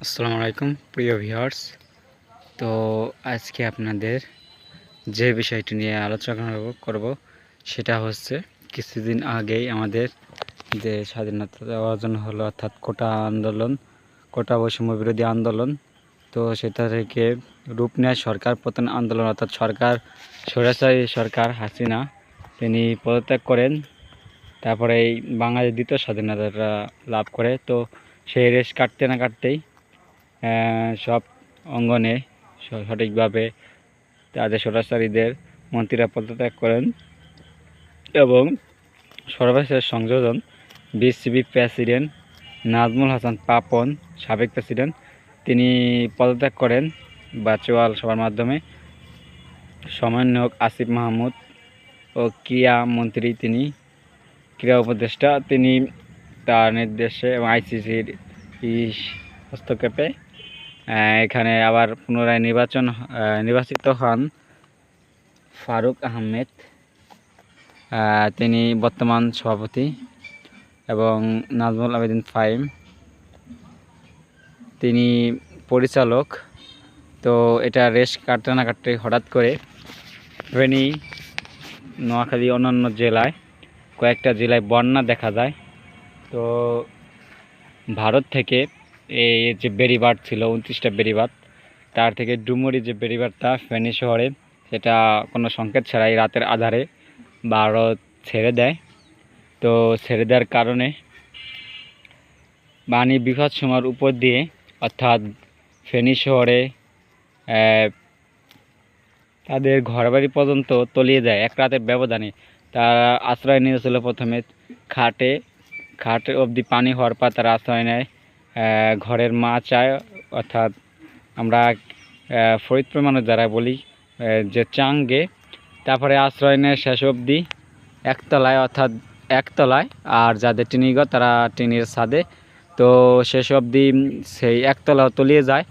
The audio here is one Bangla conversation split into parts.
আসসালামু আলাইকুম, প্রিয় ভিউয়ার্স। তো আজকে আপনাদের যে বিষয়টি নিয়ে আলোচনা করব- সেটা হচ্ছে কিছুদিন আগেই আমাদের যে স্বাধীনতা অর্জন হলো, অর্থাৎ কোটা আন্দোলন, কোটা বৈষম্য বিরোধী আন্দোলন, তো সেটা থেকে রূপ নেয় সরকার পতন আন্দোলন, অর্থাৎ সরকার স্বৈরাচারী সরকার হাসিনা। তিনি পদত্যাগ করেন, তারপরে এই বাঙালির দ্বিতীয় স্বাধীনতাটা লাভ করে। তো সেই রেশ কাটতে না কাটতেই সব অঙ্গনে সঠিকভাবে তাদের স্বৈরাচারীদের মন্ত্রীরা পদত্যাগ করেন এবং সর্বশেষ সংযোজন বিসিবি প্রেসিডেন্ট নাজমুল হাসান পাপন, সাবেক প্রেসিডেন্ট, তিনি পদত্যাগ করেন ভার্চুয়াল সভার মাধ্যমে। সমন্বয়ক আসিফ মাহমুদ ও ক্রীড়া মন্ত্রী তিনি, ক্রীড়া উপদেষ্টা তিনি তার নির্দেশে এবং আইসিসির হস্তক্ষেপে এখানে আবার পুনরায় নির্বাচন নির্বাচিত হন ফারুক আহমেদ। তিনি বর্তমান সভাপতি এবং নাজমুল আবেদিন ফাইম। তিনি পরিচালক। তো এটা রেশ কাটতে না কাটতে হঠাৎ করে ফেনী, নোয়াখালী, অন্যান্য জেলায়, কয়েকটা জেলায় বন্যা দেখা যায়। তো ভারত থেকে এই যে বেড়িবাঁধ ছিল, উনত্রিশটা বেড়িবাঁধ তার থেকে ডুমুরি যে বেড়িবাঁধটা ফেনী শহরে, সেটা কোনো সংকেত ছাড়াই রাতের আধারে ভারত ছেড়ে দেয়। তো ছেড়ে দেওয়ার কারণে পানি বিপদ সীমার উপর দিয়ে, অর্থাৎ ফেনী শহরে তাদের ঘরবাড়ি পর্যন্ত তলিয়ে যায় এক রাতের ব্যবধানে। তারা আশ্রয় নিয়েছিল প্রথমে খাটে, খাট অবধি পানি হওয়ার পর তারা আশ্রয় নেয়। ঘরের মা চায়, অর্থাৎ আমরা ফরিদপুর মানুষ যারা বলি যে চাঙ্গে, তারপরে আশ্রয় নেয় শেষ অবধি, একতলায়, অর্থাৎ একতলায়, আর যাদের টিনিঘর তারা টিনের ছাদে। তো শেষ অবধি সেই একতলা তলিয়ে যায়।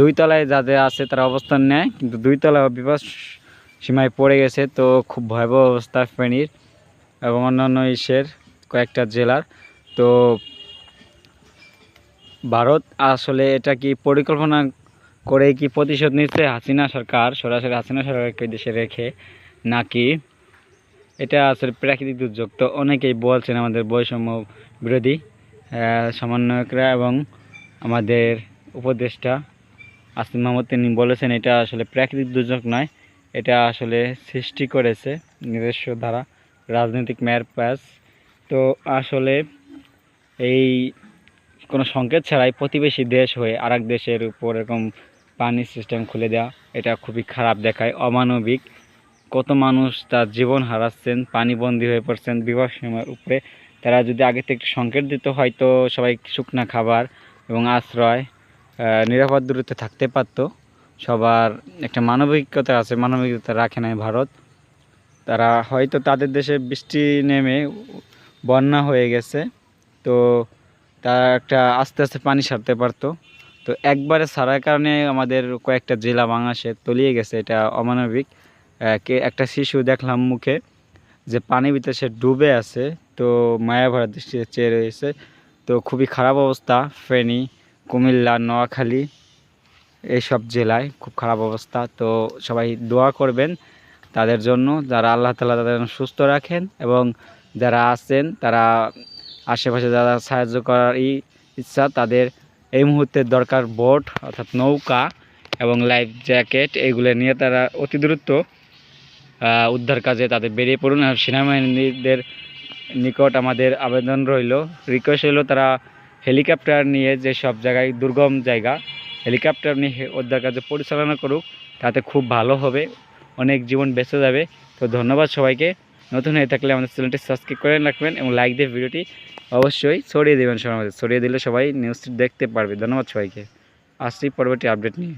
দুই তলায় যাদের আছে, তারা অবস্থান নেয়, কিন্তু দুই তলায় বিপদ সীমায় পড়ে গেছে, তো খুব ভয়াবহ অবস্থা ফেনীর এবং অন্যান্য ইসের কয়েকটা জেলার। তো ভারত আসলে এটা কি পরিকল্পনা করে কি প্রতিশোধ নিচ্ছে হাসিনা সরকার, সরাসরি হাসিনা সরকারকে দেশে রেখে, নাকি এটা আসলে প্রাকৃতিক দুর্যোগ? তো অনেকেই বলছেন আমাদের বৈষম্য বিরোধী সমন্বয়করা এবং আমাদের উপদেষ্টা আসিম মাহমুদ, তিনি বলেছেন এটা আসলে প্রাকৃতিক দুর্যোগ নয়, এটা আসলে সৃষ্টি করেছে নিজস্ব দ্বারা রাজনৈতিক মেয়ার পাস তো আসলে এই কোনো সংকেত ছাড়াই প্রতিবেশী দেশ হয়ে আরেক দেশের উপর এরকম পানির সিস্টেম খুলে দেওয়া এটা খুবই খারাপ দেখায়। অমানবিক। কত মানুষ তার জীবন হারাচ্ছেন, পানিবন্দী হয়ে পড়ছেন বিবাহ সীমার উপরে। তারা যদি আগে থেকে সংকেত দিত, হয়তো সবাই শুকনা খাবার এবং আশ্রয় নিরাপদ দূরত্বে থাকতে পারতো। সবার একটা মানবিকতা আছে, মানবিকতা রাখে নাই ভারত। তারা হয়তো তাদের দেশে বৃষ্টি নেমে বন্যা হয়ে গেছে। তো তারা একটা আস্তে আস্তে পানি সারতে পারতো। তো একবারে সারার কারণে আমাদের কয়েকটা জেলা বাংলাদেশে তলিয়ে গেছে, এটা অমানবিক। কে একটা শিশু দেখলাম মুখে যে পানির ভিতরে সে ডুবে আছে, তো মায়া ভরা দৃষ্টিতে চেয়ে রয়েছে। তো খুবই খারাপ অবস্থা, ফেনী, কুমিল্লা, নোয়াখালী, এইসব জেলায় খুব খারাপ অবস্থা। তো সবাই দোয়া করবেন তাদের জন্য, যারা আল্লাহ তালা তাদের সুস্থ রাখেন এবং যারা আছেন, তারা আশেপাশে যারা সাহায্য করার ইচ্ছা, তাদের এই মুহূর্তে দরকার বোট, অর্থাৎ নৌকা এবং লাইফ জ্যাকেট। এগুলো নিয়ে তারা অতি দ্রুত উদ্ধার কাজে তাদের বেরিয়ে পড়ুন। আর সেনাবাহিনীদের নিকট আমাদের আবেদন রইল। রিকোয়েস্ট হইল তারা হেলিকপ্টার নিয়ে যে সব জায়গায় দুর্গম জায়গা, হেলিকপ্টার নিয়ে উদ্ধার কাজে পরিচালনা করুক। তাতে খুব ভালো হবে। অনেক জীবন বেঁচে যাবে। তো ধন্যবাদ সবাইকে। নতুন হয়ে থাকলে আমাদের চ্যানেলটি সাবস্ক্রাইব করে রাখবেন এবং লাইক দিয়ে ভিডিওটি অবশ্যই ছড়িয়ে দেবেন সবার মধ্যে ছড়িয়ে দিলে সবাই নিউজটি দেখতে পারবে। ধন্যবাদ সবাইকে। আসছি পরবর্তী আপডেট নিয়ে।